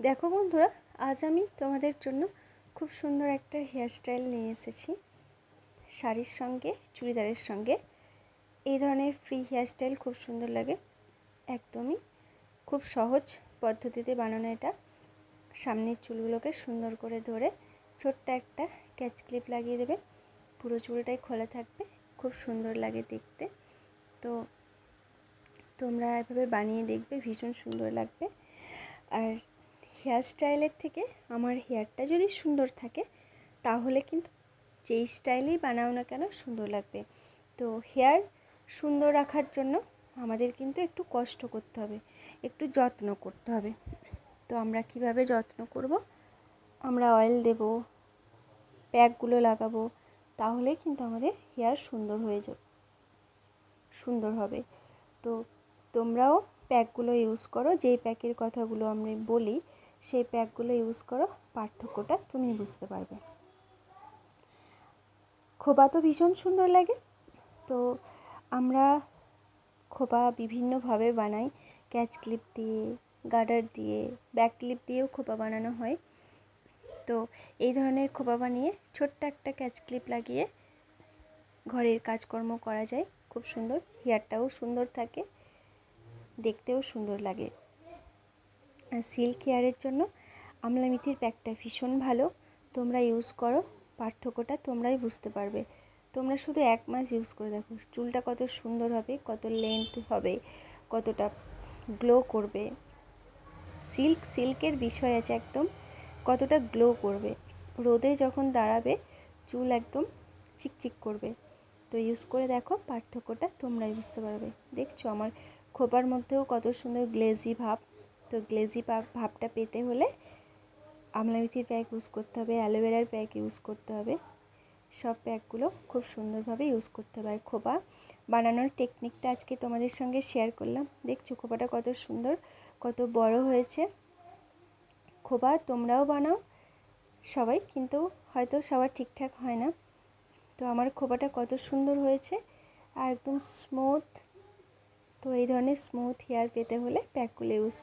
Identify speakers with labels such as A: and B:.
A: দেখো বন্ধুরা, আজ আমি তোমাদের জন্য খুব সুন্দর একটা হেয়ারস্টাইল নিয়ে এসেছি। শাড়ির সঙ্গে, চুড়িদারের সঙ্গে। এই ধরনের ফ্রি হেয়ারস্টাইল খুব সুন্দর লাগে। একদমই খুব সহজ পদ্ধতিতে বানানো এটা। সামনের চুলগুলোকে সুন্দর করে ধরে ছোট্ট একটা ক্যাচ ক্লিপ লাগিয়ে দেবে। পুরো চুলটাই খোলা থাকবে। খুব সুন্দর লাগে দেখতে। তো তোমরা এভাবে বানিয়ে দেখবে, ভীষণ সুন্দর লাগবে। আর হেয়ার স্টাইলের থেকে আমার হেয়ারটা যদি সুন্দর থাকে, তাহলে কিন্তু যেই স্টাইলেই বানাও না কেন সুন্দর লাগবে। তো হেয়ার সুন্দর রাখার জন্য আমাদের কিন্তু একটু কষ্ট করতে হবে, একটু যত্ন করতে হবে। তো আমরা কীভাবে যত্ন করব? আমরা অয়েল দেব, প্যাকগুলো লাগাবো, তাহলে কিন্তু আমাদের হেয়ার সুন্দর হয়ে যাবে, সুন্দর হবে। তো তোমরাও প্যাকগুলো ইউজ করো, যেই প্যাকের কথাগুলো আমি বলি সেই প্যাকগুলো ইউজ করো, পার্থক্যটা তুমি বুঝতে পারবে। খোপা তো ভীষণ সুন্দর লাগে। তো আমরা খোপা বিভিন্নভাবে বানাই। ক্যাচ ক্লিপ দিয়ে, গার্ডার দিয়ে, ব্যাক ক্লিপ দিয়েও খোপা বানানো হয়। তো এই ধরনের খোপা বানিয়ে ছোট্ট একটা ক্যাচ ক্লিপ লাগিয়ে ঘরের কাজকর্ম করা যায়। খুব সুন্দর, হেয়ারটাও সুন্দর থাকে, দেখতেও সুন্দর লাগে। সিল্ক হেয়ারের জন্য আমলা মিথির প্যাকটা ভীষণ ভালো। তোমরা ইউজ করো, পার্থক্যটা তোমরাই বুঝতে পারবে। তোমরা শুধু এক মাস ইউজ করে দেখো, চুলটা কত সুন্দর হবে, কত লেন্থ হবে, কতটা গ্লো করবে। সিল্ক সিল্কের বিষয় আছে একদম, কতটা গ্লো করবে। রোদে যখন দাঁড়াবে, চুল একদম চিকচিক করবে। তো ইউজ করে দেখো, পার্থক্যটা তোমরাই বুঝতে পারবে। দেখছ আমার খোপার মধ্যেও কত সুন্দর গ্লেজি ভাব। তো গ্লেজি ভাবটা পেতে হলে আমলামিথির প্যাক ইউজ করতে হবে অ্যালোভেরার প্যাক ইউজ করতে হবে। সব প্যাকগুলো খুব সুন্দরভাবে ইউজ করতে হবে। আর খোপা বানানোর টেকনিকটা আজকে তোমাদের সঙ্গে শেয়ার করলাম। দেখছ খোপাটা কত সুন্দর, কত বড় হয়েছে। খোপা তোমরাও বানাও সবাই, কিন্তু হয়তো সবার ঠিকঠাক হয় না। তো আমার খোপাটা কত সুন্দর হয়েছে আর একদম স্মুথ তো এই ধরনের স্মুথ হেয়ার পেতে হলে প্যাকগুলো ইউজ